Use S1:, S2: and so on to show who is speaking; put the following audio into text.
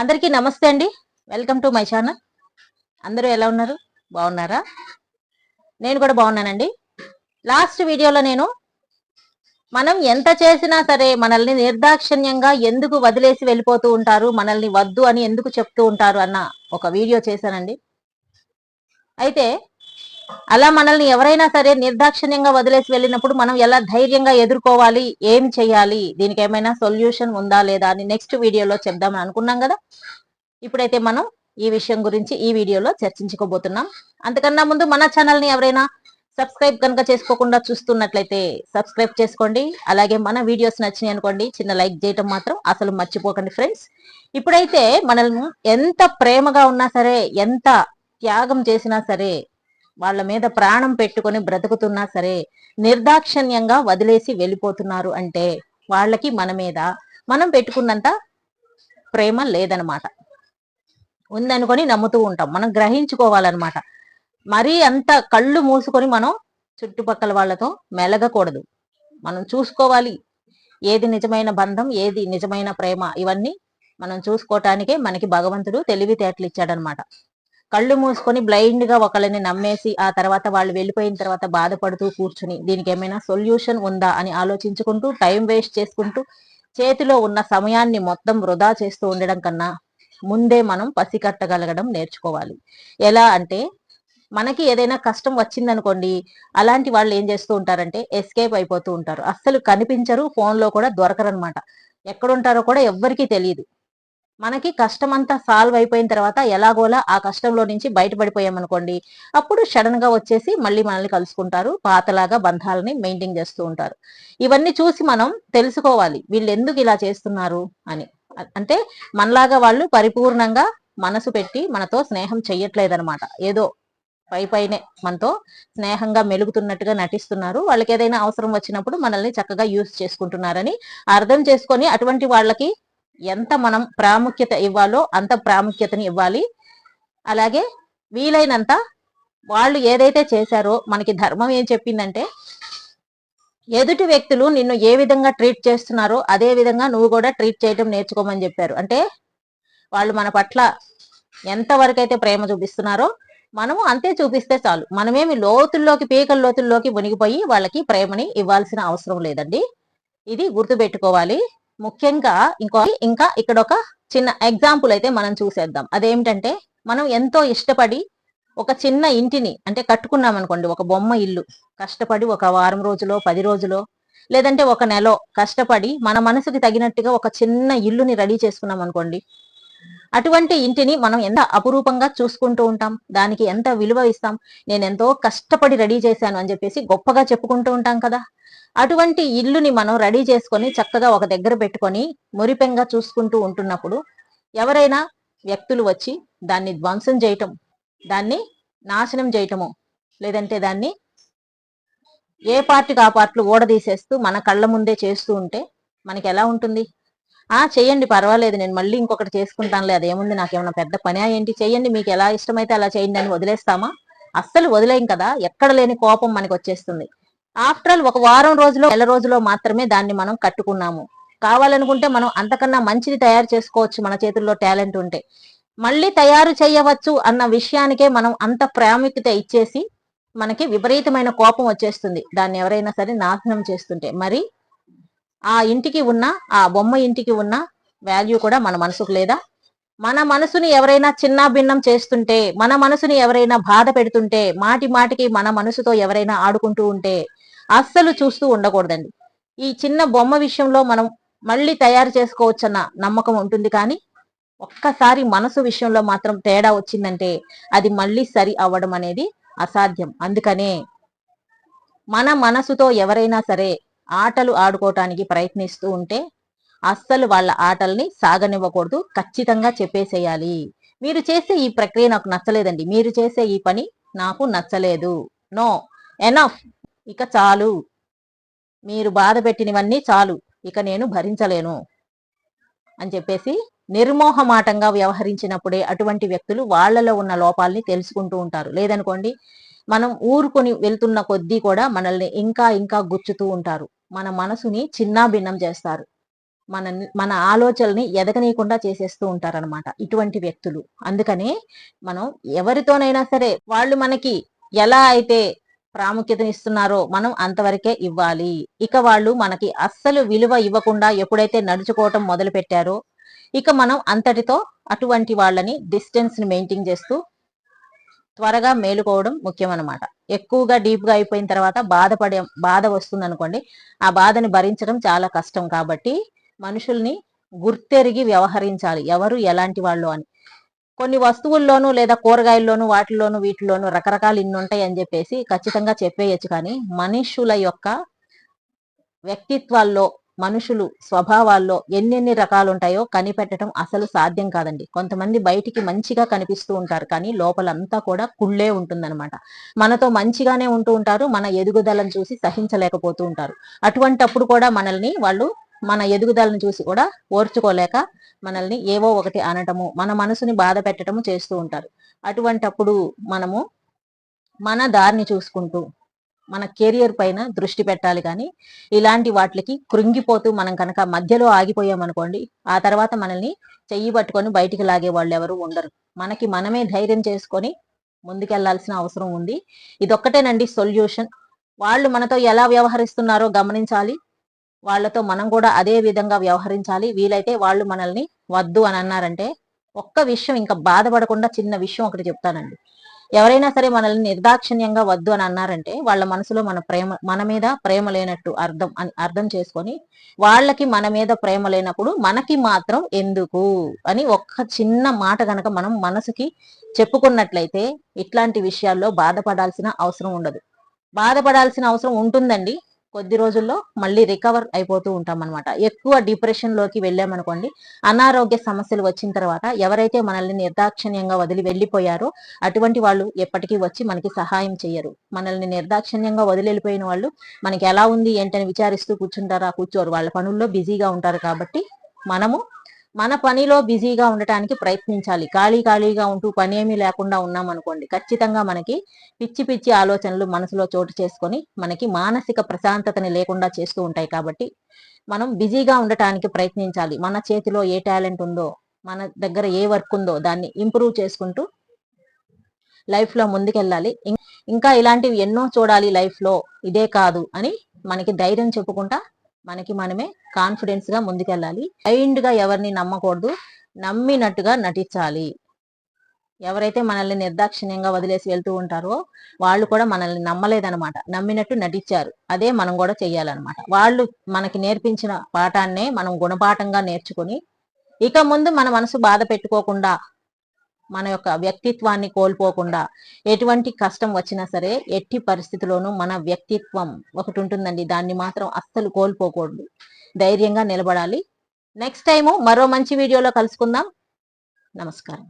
S1: అందరికీ నమస్తే అండి. వెల్కమ్ టు మై ఛానల్ అందరూ ఎలా ఉన్నారు? బాగున్నారా? నేను కూడా బాగున్నానండి. లాస్ట్ వీడియోలో నేను మనం ఎంత చేసినా సరే మనల్ని నిర్దాక్షిణ్యంగా ఎందుకు వదిలేసి వెళ్ళిపోతూ ఉంటారు మనల్ని వద్దు అని ఎందుకు చెప్తూ ఉంటారు అన్న ఒక వీడియో చేశానండి. అయితే అలా మనల్ని ఎవరైనా సరే నిర్దాక్షిణ్యంగా వదిలేసి వెళ్ళినప్పుడు మనం ఎలా ధైర్యంగా ఎదుర్కోవాలి? ఏం చేయాలి? దీనికి ఏమైనా సొల్యూషన్ ఉందా లేదా అని నెక్స్ట్ వీడియోలో చెప్దామని అనుకున్నాం కదా? ఇప్పుడైతే మనం ఈ విషయం గురించి ఈ వీడియోలో చర్చించుకోబోతున్నాం. అంతకన్నా ముందు మన ఛానల్ని ఎవరైనా సబ్స్క్రైబ్ కనుక చేసుకోకుండా చూస్తున్నట్లయితే సబ్స్క్రైబ్ చేసుకోండి. అలాగే మన వీడియోస్ నచ్చినాయి అనుకోండి చిన్న లైక్ చేయటం మాత్రం అసలు మర్చిపోకండి ఫ్రెండ్స్. ఇప్పుడైతే మనల్ని ఎంత ప్రేమగా ఉన్నా సరే ఎంత త్యాగం చేసినా సరే వాళ్ళ మీద ప్రాణం పెట్టుకొని బ్రతుకుతున్నా సరే నిర్దాక్షణ్యంగా వదిలేసి వెళ్ళిపోతున్నారు అంటే వాళ్ళకి మన మీద మనం పెట్టుకున్నంత ప్రేమ లేదనమాట. ఉందనుకొని నమ్ముతూ ఉంటాం. మనం గ్రహించుకోవాలన్నమాట మరీ అంత కళ్ళు మూసుకొని మనం చుట్టుపక్కల వాళ్ళతో మెలగకూడదు. మనం చూసుకోవాలి. ఏది నిజమైన బంధం ఏది నిజమైన ప్రేమ ఇవన్నీ మనం చూసుకోవటానికే మనకి భగవంతుడు తెలివితేటలు ఇచ్చాడనమాట కళ్ళు మూసుకొని బ్లైండ్గా ఒకళ్ళని నమ్మేసి ఆ తర్వాత వాళ్ళు వెళ్ళిపోయిన తర్వాత బాధపడుతూ కూర్చుని దీనికి ఏమైనా సొల్యూషన్ ఉందా అని ఆలోచించుకుంటూ టైం వేస్ట్ చేసుకుంటూ చేతిలో ఉన్న సమయాన్ని మొత్తం వృధా చేస్తూ ఉండడం కన్నా ముందే మనం పసికట్టగలగడం నేర్చుకోవాలి. ఎలా అంటే మనకి ఏదైనా కష్టం వచ్చిందనుకోండి అలాంటి వాళ్ళు ఏం చేస్తూ ఉంటారంటే ఎస్కేప్ అయిపోతూ ఉంటారు. అస్సలు కనిపించరు ఫోన్లో కూడా కూడా దొరకరనమాట. ఎక్కడుంటారో కూడా ఎవ్వరికీ తెలియదు. మనకి కష్టం అంతా సాల్వ్ అయిపోయిన తర్వాత ఎలాగోలా ఆ కష్టంలో నుంచి బయటపడిపోయామనుకోండి అప్పుడు సడన్గా వచ్చేసి మళ్ళీ మనల్ని కలుసుకుంటారు పాతలాగా బంధాలని మెయింటైన్ చేస్తూ ఉంటారు. ఇవన్నీ చూసి మనం తెలుసుకోవాలి వీళ్ళు ఎందుకు ఇలా చేస్తున్నారు అని. అంటే మనలాగా వాళ్ళు పరిపూర్ణంగా మనసు పెట్టి మనతో స్నేహం చెయ్యట్లేదన్నమాట. ఏదో పై పైనే మనతో స్నేహంగా మెలుగుతున్నట్టుగా నటిస్తున్నారు వాళ్ళకి ఏదైనా అవసరం వచ్చినప్పుడు మనల్ని చక్కగా యూజ్ చేసుకుంటున్నారని అర్థం చేసుకొని అటువంటి వాళ్ళకి ఎంత మనం ప్రాముఖ్యత ఇవ్వాలో అంత ప్రాముఖ్యతని ఇవ్వాలి. అలాగే వీలైనంత వాళ్ళు ఏదైతే చేశారో మనకి ధర్మం ఏం చెప్పిందంటే ఎదుటి వ్యక్తులు నిన్ను ఏ విధంగా ట్రీట్ చేస్తున్నారో అదే విధంగా నువ్వు కూడా ట్రీట్ చేయడం నేర్చుకోమని చెప్పారు. అంటే వాళ్ళు మన పట్ల ఎంతవరకు అయితే ప్రేమ చూపిస్తున్నారో మనము అంతే చూపిస్తే చాలు. మనమేమి లోతుల్లోకి పీకల లోతుల్లోకి మునిగిపోయి వాళ్ళకి ప్రేమని ఇవ్వాల్సిన అవసరం లేదండి. ఇది గుర్తుపెట్టుకోవాలి. ముఖ్యంగా ఇంకో ఇంకా ఇక్కడ ఒక చిన్న ఎగ్జాంపుల్ అయితే మనం చూసేద్దాం. అదేమిటంటే మనం ఎంతో ఇష్టపడి ఒక చిన్న ఇంటిని అంటే కట్టుకున్నాం అనుకోండి ఒక బొమ్మ ఇల్లు కష్టపడి ఒక వారం రోజులో పది రోజులో లేదంటే ఒక నెల కష్టపడి మన మనసుకి తగినట్టుగా ఒక చిన్న ఇల్లుని రెడీ చేసుకున్నాం అనుకోండి అటువంటి ఇంటిని మనం ఎంత అపురూపంగా చూసుకుంటూ ఉంటాం? దానికి ఎంత విలువ ఇస్తాం? నేను ఎంతో కష్టపడి రెడీ చేశాను అని చెప్పేసి గొప్పగా చెప్పుకుంటూ ఉంటాం కదా? అటువంటి ఇల్లుని మనం రెడీ చేసుకొని చక్కగా ఒక దగ్గర పెట్టుకొని మురిపెంగా చూసుకుంటూ ఉంటున్నప్పుడు ఎవరైనా వ్యక్తులు వచ్చి దాన్ని ధ్వంసం చేయటం దాన్ని నాశనం చేయటము లేదంటే దాన్ని ఏ పార్టీకి ఆ పార్టీలు ఓడదీసేస్తూ మన కళ్ళ ముందే చేస్తూ ఉంటే మనకి ఎలా ఉంటుంది? ఆ చేయండి పర్వాలేదు నేను మళ్ళీ ఇంకొకటి చేసుకుంటానులే అదేముంది నాకేమన్నా పెద్ద పని ఏంటి చేయండి మీకు ఎలా ఇష్టమైతే అలా చేయండి అని వదిలేస్తామా? అస్సలు వదిలేం కదా ఎక్కడ లేని కోపం మనకి వచ్చేస్తుంది ఆఫ్టర్ ఆల్ ఒక వారం రోజులో నెల రోజులో మాత్రమే దాన్ని మనం కట్టుకున్నాము. కావాలనుకుంటే మనం అంతకన్నా మంచిది తయారు చేసుకోవచ్చు మన చేతుల్లో టాలెంట్ ఉంటే. మళ్ళీ తయారు చేయవచ్చు అన్న విషయానికే మనం అంత ప్రాముఖ్యత ఇచ్చేసి మనకి విపరీతమైన కోపం వచ్చేస్తుంది. దాన్ని ఎవరైనా సరే నాశనం చేస్తుంటే. మరి ఆ ఇంటికి ఉన్న ఆ బొమ్మ ఇంటికి ఉన్న వాల్యూ కూడా మన మనసుకు లేదా? మన మనసుని ఎవరైనా చిన్న భిన్నం చేస్తుంటే మన మనసుని ఎవరైనా బాధ పెడుతుంటే మాటి మాటికి మన మనసుతో ఎవరైనా ఆడుకుంటూ ఉంటే అస్సలు చూస్తూ ఉండకూడదండి. ఈ చిన్న బొమ్మ విషయంలో మనం మళ్ళీ తయారు చేసుకోవచ్చన్న నమ్మకం ఉంటుంది కానీ ఒక్కసారి మనసు విషయంలో మాత్రం తేడా వచ్చిందంటే అది మళ్ళీ సరి అవ్వడం అనేది అసాధ్యం. అందుకనే మన మనసుతో ఎవరైనా సరే ఆటలు ఆడుకోవటానికి ప్రయత్నిస్తూ ఉంటే అస్సలు వాళ్ళ ఆటల్ని సాగనివ్వకూడదు ఖచ్చితంగా చెప్పేసేయాలి. మీరు చేసే ఈ ప్రక్రియ నాకు నచ్చలేదండి. మీరు చేసే ఈ పని నాకు నచ్చలేదు. No enough. ఇక చాలు. మీరు బాధ పెట్టినవన్నీ చాలు. ఇక నేను భరించలేను అని చెప్పేసి నిర్మోహమాటంగా వ్యవహరించినప్పుడే అటువంటి వ్యక్తులు వాళ్ళలో ఉన్న లోపాలని తెలుసుకుంటూ ఉంటారు. లేదనుకోండి మనం ఊరుకొని వెళ్తున్న కొద్దీ కూడా మనల్ని ఇంకా ఇంకా గుచ్చుతూ ఉంటారు. మన మనసుని చిన్నా భిన్నం చేస్తారు. మన మన ఆలోచనల్ని ఎదగనీయకుండా చేసేస్తూ ఉంటారనమాట ఇటువంటి వ్యక్తులు. అందుకనే మనం ఎవరితోనైనా సరే వాళ్ళు మనకి ఎలా అయితే ప్రాముఖ్యతనిస్తున్నారో మనం అంతవరకే ఇవ్వాలి. ఇక వాళ్ళు మనకి అస్సలు విలువ ఇవ్వకుండా ఎప్పుడైతే నడుచుకోవటం మొదలు పెట్టారో ఇక మనం అంతటితో అటువంటి వాళ్ళని డిస్టెన్స్ని మెయింటైన్ చేస్తూ త్వరగా మేలుకోవడం ముఖ్యం అనమాట ఎక్కువగా డీప్గా అయిపోయిన తర్వాత బాధపడే బాధ వస్తుంది అనుకోండి ఆ బాధని భరించడం చాలా కష్టం కాబట్టి మనుషుల్ని గుర్తెరిగి వ్యవహరించాలి. ఎవరు ఎలాంటి వాళ్ళు అని. కొన్ని వస్తువుల్లోనూ లేదా కూరగాయల్లోనూ వాటిల్లోనూ వీటిలోనూ రకరకాలు ఇన్ని ఉంటాయి అని చెప్పేసి ఖచ్చితంగా చెప్పేయచ్చు కానీ మనుషుల యొక్క వ్యక్తిత్వాల్లో మనుషులు స్వభావాల్లో ఎన్నెన్ని రకాలుంటాయో కనిపెట్టడం అసలు సాధ్యం కాదండి. కొంతమంది బయటికి మంచిగా కనిపిస్తూ ఉంటారు కానీ లోపలంతా కూడా కుళ్ళే ఉంటుందన్నమాట. మనతో మంచిగానే ఉంటూ ఉంటారు మన ఎదుగుదలను చూసి సహించలేకపోతూ ఉంటారు. అటువంటప్పుడు కూడా మనల్ని వాళ్ళు మన ఎదుగుదలను చూసి కూడా ఓర్చుకోలేక మనల్ని ఏవో ఒకటి అనటము మన మనసుని బాధ పెట్టడము చేస్తూ ఉంటారు. అటువంటప్పుడు మనము మన దారిని చూసుకుంటూ మన కెరియర్ పైన దృష్టి పెట్టాలి కానీ ఇలాంటి వాటికి కృంగిపోతూ మనం కనుక మధ్యలో ఆగిపోయామనుకోండి ఆ తర్వాత మనల్ని చెయ్యి పట్టుకొని బయటికి లాగే వాళ్ళు ఎవరు ఉండరు. మనకి మనమే ధైర్యం చేసుకొని ముందుకెళ్ళాల్సిన అవసరం ఉంది. ఇదొక్కటేనండి సొల్యూషన్. వాళ్ళు మనతో ఎలా వ్యవహరిస్తున్నారో గమనించాలి. వాళ్ళతో మనం కూడా అదే విధంగా వ్యవహరించాలి. వీలైతే వాళ్ళు మనల్ని వద్దు అని అన్నారంటే ఒక్క విషయం ఇంకా బాధపడకుండా చిన్న విషయం ఒకటి చెప్తానండి. ఎవరైనా సరే మనల్ని నిర్దాక్షిణ్యంగా వద్దు అని అన్నారంటే వాళ్ళ మనసులో మన ప్రేమ మన మీద ప్రేమ లేనట్టు అర్థం అని అర్థం చేసుకొని వాళ్ళకి మన మీద ప్రేమ లేనప్పుడు మనకి మాత్రం ఎందుకు అని ఒక్క చిన్న మాట గనక మనం మనసుకి చెప్పుకున్నట్లయితే ఇట్లాంటి విషయాల్లో బాధపడాల్సిన అవసరం ఉండదు. బాధపడాల్సిన అవసరం ఉంటుందండి. కొద్ది రోజుల్లో మళ్ళీ రికవర్ అయిపోతూ ఉంటాం అనమాట ఎక్కువ డిప్రెషన్లోకి వెళ్ళామనుకోండి అనారోగ్య సమస్యలు వచ్చిన తర్వాత ఎవరైతే మనల్ని నిర్దాక్షిణ్యంగా వదిలి వెళ్ళిపోయారో అటువంటి వాళ్ళు ఎప్పటికీ వచ్చి మనకి సహాయం చేయరు మనల్ని నిర్దాక్షిణ్యంగా వదిలి వెళ్ళిపోయిన వాళ్ళు మనకి ఎలా ఉంది ఏంటని విచారిస్తూ కూర్చుంటారా కూర్చోరు. వాళ్ళ పనుల్లో బిజీగా ఉంటారు కాబట్టి మనము మన పనిలో బిజీగా ఉండటానికి ప్రయత్నించాలి. ఖాళీ ఖాళీగా ఉంటూ పని ఏమీ లేకుండా ఉన్నాం అనుకోండి ఖచ్చితంగా మనకి పిచ్చి పిచ్చి ఆలోచనలు మనసులో చోటు చేసుకొని మనకి మానసిక ప్రశాంతతని లేకుండా చేస్తూ ఉంటాయి కాబట్టి మనం బిజీగా ఉండటానికి ప్రయత్నించాలి. మన చేతిలో ఏ టాలెంట్ ఉందో మన దగ్గర ఏ వర్క్ ఉందో దాన్ని ఇంప్రూవ్ చేసుకుంటూ లైఫ్లో ముందుకెళ్ళాలి. ఇంకా ఇలాంటివి ఎన్నో చూడాలి లైఫ్లో. ఇదే కాదు అని మనకి ధైర్యం చెప్పుకుంటా మనకి మనమే కాన్ఫిడెన్స్గా ముందుకెళ్ళాలి. బ్లైండ్గా ఎవరిని నమ్మకూడదు. నమ్మినట్టుగా నటించాలి. ఎవరైతే మనల్ని నిర్దాక్షిణ్యంగా వదిలేసి వెళ్తూ ఉంటారో వాళ్ళు కూడా మనల్ని నమ్మలేదనమాట నమ్మినట్టు నటించారు. అదే మనం కూడా చెయ్యాలన్నమాట. వాళ్ళు మనకి నేర్పించిన పాఠాన్నే మనం గుణపాఠంగా నేర్చుకుని ఇక ముందు మన మనసు బాధ పెట్టుకోకుండా మన యొక్క వ్యక్తిత్వాన్ని కోల్పోకుండా ఎటువంటి కష్టం వచ్చినా సరే ఎట్టి పరిస్థితిలోనూ మన వ్యక్తిత్వం ఒకటి ఉంటుందండి. దాన్ని మాత్రం అస్సలు కోల్పోకూడదు. ధైర్యంగా నిలబడాలి. నెక్స్ట్ టైము మరో మంచి వీడియోలో కలుసుకుందాం. నమస్కారం.